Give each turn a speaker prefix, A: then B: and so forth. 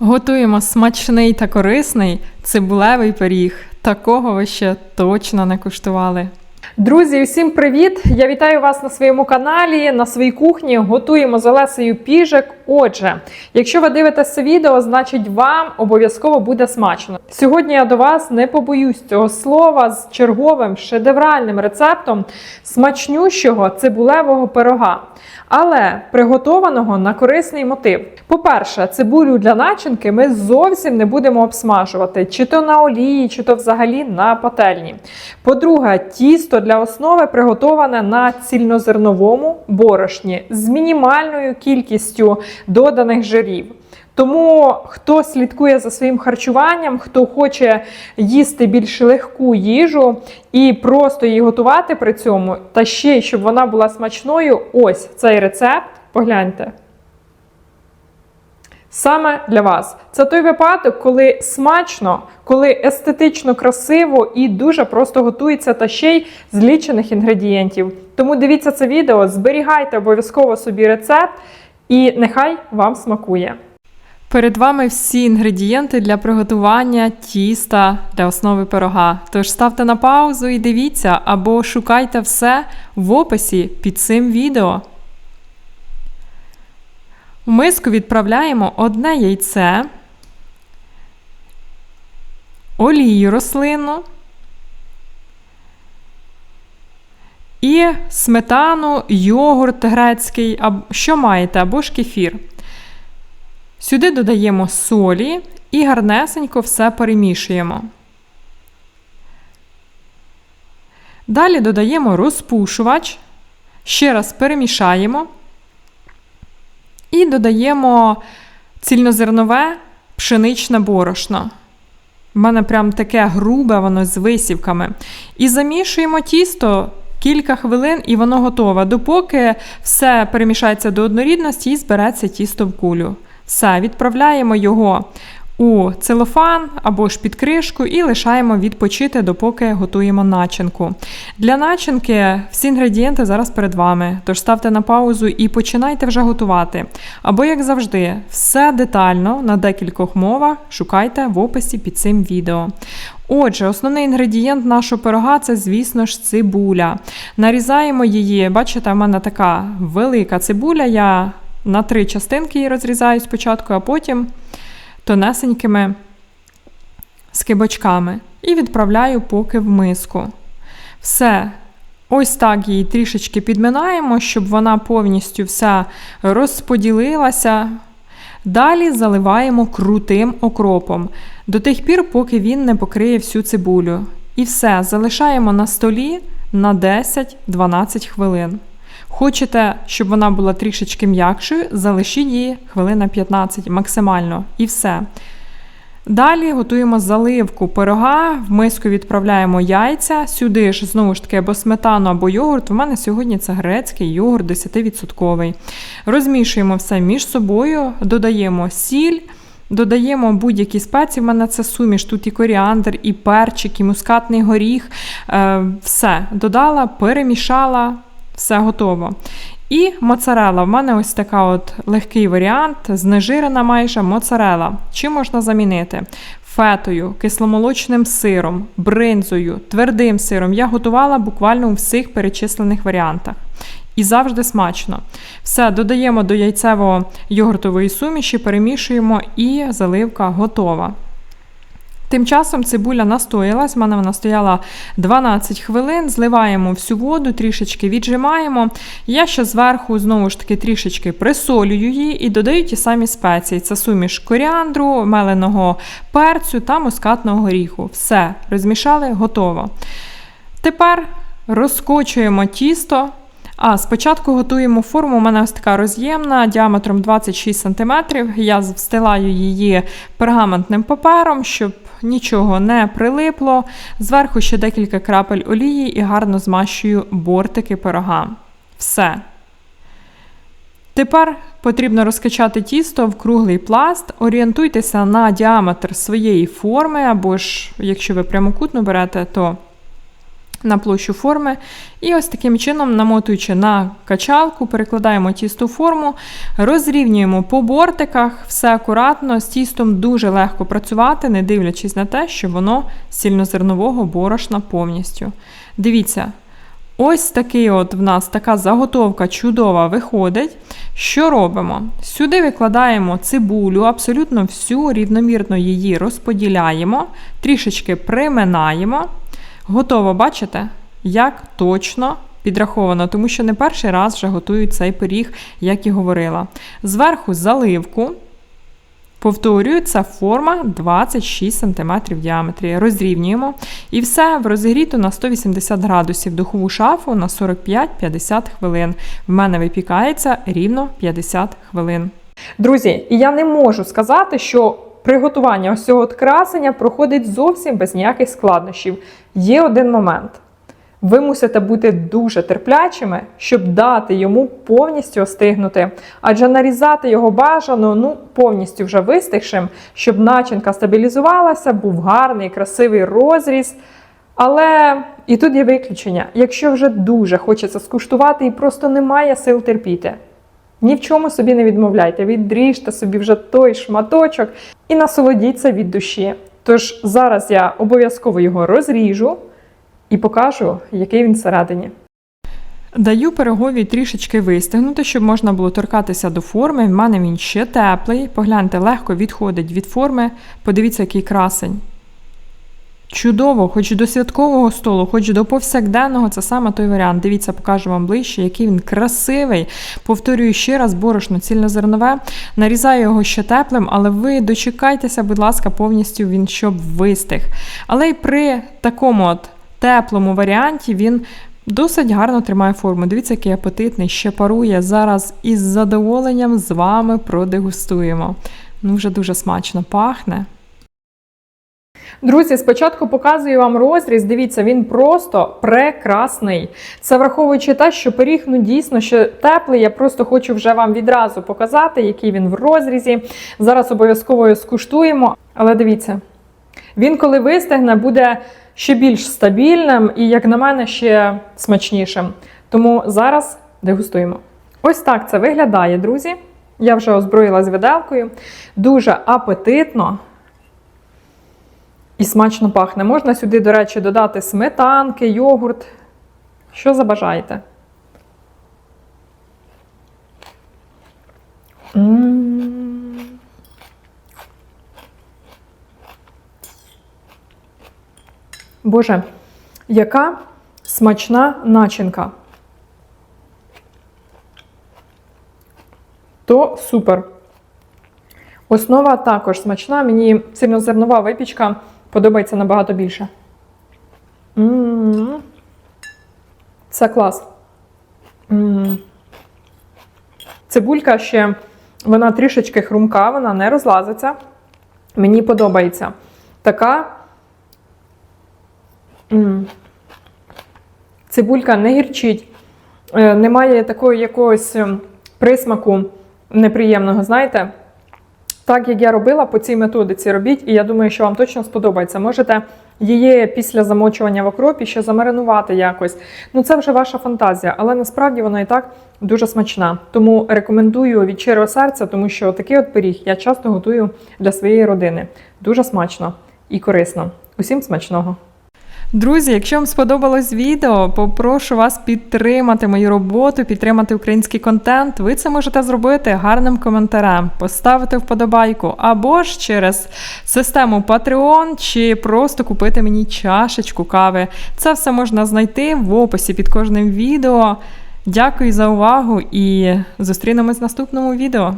A: Готуємо смачний та корисний цибулевий пиріг. Такого ви ще точно не куштували. Друзі, усім привіт! Я вітаю вас на своєму каналі, на своїй кухні. Готуємо з Олесею піжик. Отже, якщо ви дивитесь це відео, значить вам обов'язково буде смачно. Сьогодні я до вас не побоюсь цього слова з черговим шедевральним рецептом смачнющого цибулевого пирога, але приготованого на корисний мотив. По-перше, цибулю для начинки ми зовсім не будемо обсмажувати, чи то на олії, чи то взагалі на пательні. По-друге, тісто для основи приготоване на цільнозерновому борошні з мінімальною кількістю доданих жирів. Тому хто слідкує за своїм харчуванням, хто хоче їсти більш легку їжу і просто її готувати при цьому, та ще й щоб вона була смачною, ось цей рецепт. Погляньте. Саме для вас. Це той випадок, коли смачно, коли естетично красиво і дуже просто готується та ще й з лічених інгредієнтів. Тому дивіться це відео, зберігайте обов'язково собі рецепт, і нехай вам смакує. Перед вами всі інгредієнти для приготування тіста для основи пирога. Тож ставте на паузу і дивіться, або шукайте все в описі під цим відео. В миску відправляємо одне яйце, олію рослинну сметану, йогурт грецький, що маєте, або ж кефір. Сюди додаємо солі і гарнесенько все перемішуємо. Далі додаємо розпушувач, ще раз перемішаємо. І додаємо цільнозернове пшеничне борошно. У мене прям таке грубе, воно з висівками. І замішуємо тісто кілька хвилин, і воно готове, допоки все перемішається до однорідності і збереться тісто в кулю. Все, відправляємо його у целофан або ж під кришку і лишаємо відпочити, допоки готуємо начинку. Для начинки всі інгредієнти зараз перед вами, тож ставте на паузу і починайте вже готувати. Або, як завжди, все детально на декількох мовах шукайте в описі під цим відео. Отже, основний інгредієнт нашого пирога це, звісно ж, цибуля. Нарізаємо її, бачите, в мене така велика цибуля. Я на три частинки її розрізаю спочатку, а потім тонесенькими скибочками і відправляю поки в миску. Все. Ось так її трішечки підминаємо, щоб вона повністю вся розподілилася. Далі заливаємо крутим окропом до тих пір, поки він не покриє всю цибулю. І все, залишаємо на столі на 10-12 хвилин. Хочете, щоб вона була трішечки м'якшою, залишіть її хвилина 15 максимально. І все. Далі готуємо заливку пирога, в миску відправляємо яйця. Сюди ж, знову ж таки, або сметану, або йогурт. У мене сьогодні це грецький йогурт 10%. Розмішуємо все між собою, додаємо сіль. Додаємо будь-які спеції, в мене це суміш, тут і коріандр, і перчик, і мускатний горіх. Е, все додала, перемішала, все готово. І моцарела. В мене ось така от легкий варіант, знежирена майже моцарела. Чим можна замінити? Фетою, кисломолочним сиром, бринзою, твердим сиром. Я готувала буквально у всіх перечислених варіантах. І завжди смачно. Все, додаємо до яйцево йогуртової суміші, перемішуємо, і заливка готова. Тим часом цибуля настоялась, в мене вона стояла 12 хвилин, зливаємо всю воду, трішечки віджимаємо. Я ще зверху, знову ж таки, трішечки присолюю її і додаю ті самі спеції. Це суміш коріандру, меленого перцю та мускатного горіху. Все, розмішали, готово. Тепер розкочуємо тісто. А, спочатку готуємо форму. У мене ось така роз'ємна діаметром 26 см. Я встилаю її пергаментним папером, щоб нічого не прилипло. Зверху ще декілька крапель олії і гарно змащую бортики пирога. Все. Тепер потрібно розкачати тісто в круглий пласт, орієнтуйтеся на діаметр своєї форми, або ж, якщо ви прямокутно берете, то на площу форми. І ось таким чином, намотуючи на качалку, перекладаємо тісто в форму, розрівнюємо по бортиках, все акуратно, з тістом дуже легко працювати, не дивлячись на те, що воно з цільнозернового борошна повністю. Дивіться. Ось такий от в нас така заготовка чудова виходить. Що робимо? Сюди викладаємо цибулю, абсолютно всю, рівномірно її розподіляємо, трішечки приминаємо. Готово, бачите, як точно підраховано, тому що не перший раз вже готують цей пиріг, як і говорила. Зверху заливку. Повторюю, це форма 26 см в діаметрі. Розрівнюємо. І все в розігріту на 180 градусів духову шафу на 45-50 хвилин. В мене випікається рівно 50 хвилин. Друзі, і я не можу сказати, що приготування от красення проходить зовсім без ніяких складнощів. Є один момент. Ви мусите бути дуже терплячими, щоб дати йому повністю остигнути. Адже нарізати його бажано ну, повністю вже вистигшим, щоб начинка стабілізувалася, був гарний, красивий розріз. Але і тут є виключення. Якщо вже дуже хочеться скуштувати і просто немає сил терпіти. Ні в чому собі не відмовляйте, відріжте собі вже той шматочок і насолодіться від душі. Тож зараз я обов'язково його розріжу і покажу, який він всередині. Даю пирогові трішечки вистигнути, щоб можна було торкатися до форми. В мене він ще теплий. Погляньте, легко відходить від форми. Подивіться, який красень. Чудово, хоч до святкового столу, хоч до повсякденного, це саме той варіант. Дивіться, покажу вам ближче, який він красивий. Повторюю ще раз, борошно цільнозернове. Нарізаю його ще теплим, але ви дочекайтеся, будь ласка, повністю він щоб вистиг. Але й при такому от теплому варіанті він досить гарно тримає форму. Дивіться, який апетитний, ще парує. Зараз із задоволенням з вами продегустуємо. Ну, вже дуже смачно пахне. Друзі, спочатку показую вам розріз. Дивіться, він просто прекрасний. Це враховуючи те, що пиріг ну, дійсно ще теплий. Я просто хочу вже вам відразу показати, який він в розрізі. Зараз обов'язково скуштуємо. Але дивіться, він, коли вистигне, буде ще більш стабільним і, як на мене, ще смачнішим. Тому зараз дегустуємо. Ось так це виглядає, друзі. Я вже озброїлась виделкою. Дуже апетитно. І смачно пахне. Можна сюди, до речі, додати сметанки, йогурт. Що забажаєте. М-м-м. Боже, яка смачна начинка. То супер. Основа також смачна. Мені цільнозернова випічка подобається набагато більше. Це клас. Цибулька ще, вона трішечки хрумка, вона не розлазиться. Мені подобається. Така. Цибулька не гірчить, е, немає такого якогось ем, присмаку неприємного, знаєте? Так як я робила по цій методиці, робіть, і я думаю, що вам точно сподобається. Можете її після замочування в окропі ще замаринувати якось. Ну це вже ваша фантазія, але насправді вона і так дуже смачна. Тому рекомендую від щирого серця, тому що такий от пиріг я часто готую для своєї родини. Дуже смачно і корисно. Усім смачного! Друзі, якщо вам сподобалось відео, попрошу вас підтримати мою роботу, підтримати український контент. Ви це можете зробити гарним коментарем, поставити вподобайку або ж через систему Patreon, чи просто купити мені чашечку кави. Це все можна знайти в описі під кожним відео. Дякую за увагу і зустрінемось в наступному відео.